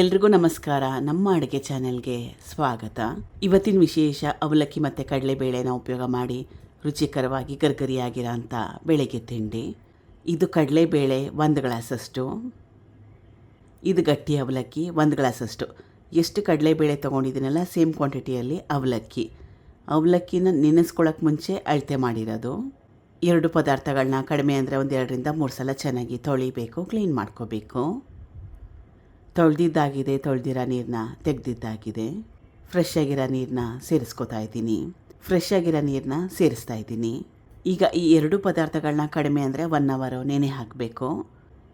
ಎಲ್ರಿಗೂ ನಮಸ್ಕಾರ. ನಮ್ಮ ಅಡುಗೆ ಚಾನೆಲ್ಗೆ ಸ್ವಾಗತ. ಇವತ್ತಿನ ವಿಶೇಷ, ಅವಲಕ್ಕಿ ಮತ್ತು ಕಡಲೆಬೇಳೆನ ಉಪಯೋಗ ಮಾಡಿ ರುಚಿಕರವಾಗಿ ಗರ್ಗರಿಯಾಗಿರೋ ಅಂಥ ಬೆಳಗ್ಗೆ ತಿಂಡಿ. ಇದು ಕಡಲೆಬೇಳೆ ಒಂದು ಗ್ಲಾಸಷ್ಟು. ಇದು ಗಟ್ಟಿ ಅವಲಕ್ಕಿ ಒಂದು ಗ್ಲಾಸಷ್ಟು. ಎಷ್ಟು ಕಡಲೆಬೇಳೆ ತೊಗೊಂಡಿದ್ದೀನಲ್ಲ, ಸೇಮ್ ಕ್ವಾಂಟಿಟಿಯಲ್ಲಿ ಅವಲಕ್ಕಿ. ಅವಲಕ್ಕಿನ ನೆನೆಸ್ಕೊಳ್ಳೋಕೆ ಮುಂಚೆ ಅಳತೆ ಮಾಡಿರೋದು. ಎರಡು ಪದಾರ್ಥಗಳನ್ನ ಕಡಿಮೆ ಅಂದರೆ ಒಂದು ಎರಡರಿಂದ ಮೂರು ಸಲ ಚೆನ್ನಾಗಿ ತೊಳಿಬೇಕು, ಕ್ಲೀನ್ ಮಾಡ್ಕೋಬೇಕು. ತೊಳೆದಿದ್ದಾಗಿದೆ, ತೊಳೆದಿರೋ ನೀರನ್ನ ತೆಗೆದಿದ್ದಾಗಿದೆ. ಫ್ರೆಶ್ ಆಗಿರೋ ನೀರನ್ನ ಸೇರಿಸ್ಕೊತಾ ಇದ್ದೀನಿ. ಫ್ರೆಶ್ ಆಗಿರೋ ನೀರನ್ನ ಸೇರಿಸ್ತಾ ಇದ್ದೀನಿ. ಈಗ ಈ ಎರಡು ಪದಾರ್ಥಗಳನ್ನ ಕಡಿಮೆ ಅಂದರೆ ಒನ್ ಅವರು ನೆನೆ ಹಾಕಬೇಕು.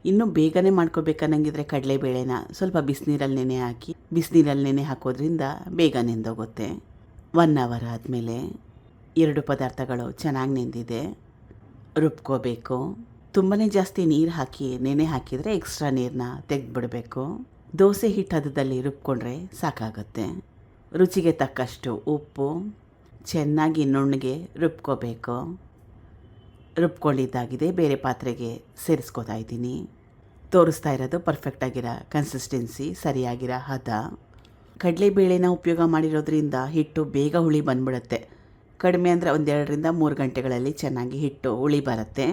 ಇನ್ನು ಬೇಗನೆ ಮಾಡ್ಕೋಬೇಕನ್ನಂಗಿದ್ರೆ ಕಡಲೆಬೇಳೆನ ಸ್ವಲ್ಪ ಬಿಸಿನೀರಲ್ಲಿ ನೆನೆ ಹಾಕಿ, ಬಿಸಿನೀರಲ್ಲಿ ನೆನೆ ಹಾಕೋದ್ರಿಂದ ಬೇಗ ನೆಂದೋಗುತ್ತೆ. ಒನ್ ಅವರ್ ಆದಮೇಲೆ ಎರಡು ಪದಾರ್ಥಗಳು ಚೆನ್ನಾಗಿ ನೆಂದಿದೆ. ರುಬ್ಕೋಬೇಕು. ತುಂಬಾ ಜಾಸ್ತಿ ನೀರು ಹಾಕಿ, ನೆನೆ ಹಾಕಿದರೆ ಎಕ್ಸ್ಟ್ರಾ ನೀರನ್ನ ತೆಗೆದುಬಿಡಬೇಕು. ದೋಸೆ ಹಿಟ್ಟು ಹದದಲ್ಲಿ ರುಬ್ಕೊಂಡ್ರೆ ಸಾಕಾಗುತ್ತೆ. ರುಚಿಗೆ ತಕ್ಕಷ್ಟು ಉಪ್ಪು, ಚೆನ್ನಾಗಿ ನುಣ್ಣಗೆ ರುಬ್ಕೋಬೇಕು. ರುಬ್ಕೊಂಡಿದ್ದಾಗಿದೆ, ಬೇರೆ ಪಾತ್ರೆಗೆ ಸೇರಿಸ್ಕೋತಾ ಇದ್ದೀನಿ. ತೋರಿಸ್ತಾ ಇರೋದು ಪರ್ಫೆಕ್ಟಾಗಿರೋ ಕನ್ಸಿಸ್ಟೆನ್ಸಿ ಸರಿಯಾಗಿರೋ ಹದ. ಕಡಲೆಬೇಳೆನ ಉಪಯೋಗ ಮಾಡಿರೋದ್ರಿಂದ ಹಿಟ್ಟು ಬೇಗ ಹುಳಿ ಬಂದ್ಬಿಡುತ್ತೆ. ಕಡಿಮೆ ಅಂದರೆ ಒಂದೆರಡರಿಂದ ಮೂರು ಗಂಟೆಗಳಲ್ಲಿ ಚೆನ್ನಾಗಿ ಹಿಟ್ಟು ಹುಳಿ ಬರುತ್ತೆ.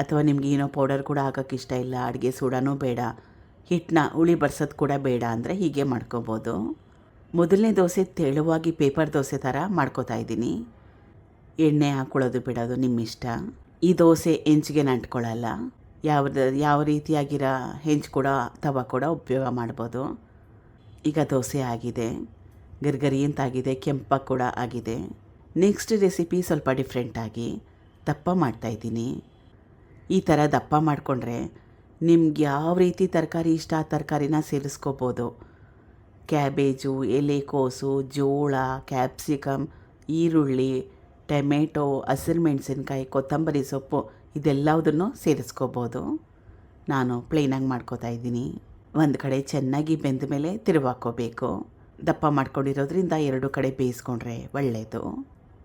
ಅಥವಾ ನಿಮಗೆ ಏನೋ ಪೌಡರ್ ಕೂಡ ಹಾಕೋಕ್ಕೆ ಇಷ್ಟ ಇಲ್ಲ, ಅಡುಗೆ ಸೋಡಾನೂ ಬೇಡ ಹಿಟ್ಟನ್ನ ಹುಳಿ ಬರ್ಸೋದು ಕೂಡ ಬೇಡ ಅಂದರೆ ಹೀಗೆ ಮಾಡ್ಕೋಬೋದು. ಮೊದಲನೇ ದೋಸೆ ತೆಳುವಾಗಿ ಪೇಪರ್ ದೋಸೆ ಥರ ಮಾಡ್ಕೋತಾ ಇದ್ದೀನಿ. ಎಣ್ಣೆ ಹಾಕ್ಕೊಳ್ಳೋದು ಬಿಡೋದು ನಿಮ್ಮ ಇಷ್ಟ ಈ ದೋಸೆ ಹೆಂಚಿಗೆ ನಂಟ್ಕೊಳ್ಳಲ್ಲ. ಯಾವ ಯಾವ ರೀತಿಯಾಗಿರೋ ಹೆಂಚು ಕೂಡ, ತವ ಕೂಡ ಉಪಯೋಗ ಮಾಡ್ಬೋದು. ಈಗ ದೋಸೆ ಆಗಿದೆ. ಗರ್ಗರಿ ಅಂತಾಗಿದೆ ಕೆಂಪ ಕೂಡ ಆಗಿದೆ. ನೆಕ್ಸ್ಟ್ ರೆಸಿಪಿ ಸ್ವಲ್ಪ ಡಿಫ್ರೆಂಟಾಗಿ ದಪ್ಪ ಮಾಡ್ತಾಯಿದ್ದೀನಿ ಈ ಥರ ದಪ್ಪ ಮಾಡಿಕೊಂಡ್ರೆ ನಿಮ್ಗೆ ಯಾವ ರೀತಿ ತರಕಾರಿ ಇಷ್ಟ, ಆ ತರಕಾರಿನ ಸೇರಿಸ್ಕೋಬೋದು. ಕ್ಯಾಬೇಜು, ಎಲೆಕೋಸು, ಜೋಳ ಕ್ಯಾಪ್ಸಿಕಮ್ ಈರುಳ್ಳಿ, ಟೊಮೆಟೊ, ಹಸಿರು ಮೆಣಸಿನ್ಕಾಯಿ, ಕೊತ್ತಂಬರಿ ಸೊಪ್ಪು ಇದೆಲ್ಲದನ್ನು ಸೇರಿಸ್ಕೋಬೋದು. ನಾನು ಪ್ಲೇನಾಗಿ ಮಾಡ್ಕೋತಾ ಇದ್ದೀನಿ. ಒಂದು ಕಡೆ ಚೆನ್ನಾಗಿ ಬೆಂದ ಮೇಲೆ ತಿರುವಾಕೋಬೇಕು ದಪ್ಪ ಮಾಡ್ಕೊಂಡಿರೋದ್ರಿಂದ ಎರಡು ಕಡೆ ಬೇಯಿಸ್ಕೊಂಡ್ರೆ ಒಳ್ಳೆಯದು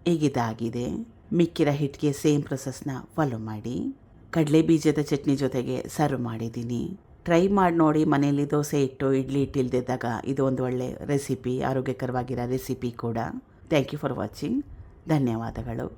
ಈಗಿದಾಗಿದೆ ಮಿಕ್ಕಿರ ಹಿಟ್ಟಿಗೆ ಸೇಮ್ ಪ್ರೊಸೆಸ್ನ ಫಾಲೋ ಮಾಡಿ. ಕಡಲೆ ಬೀಜದ ಚಟ್ನಿ ಜೊತೆಗೆ ಸರ್ವ್ ಮಾಡಿದ್ದೀನಿ. ಟ್ರೈ ಮಾಡಿ ನೋಡಿ, ಮನೆಯಲ್ಲಿ ದೋಸೆ ಇಟ್ಟು ಇಡ್ಲಿ ಇಟ್ಟಿಲ್ದಿದ್ದಾಗ ಇದು ಒಂದು ಒಳ್ಳೆ ರೆಸಿಪಿ, ಆರೋಗ್ಯಕರವಾಗಿರೋ ರೆಸಿಪಿ ಕೂಡ. Thank you for watching. ಧನ್ಯವಾದಗಳು.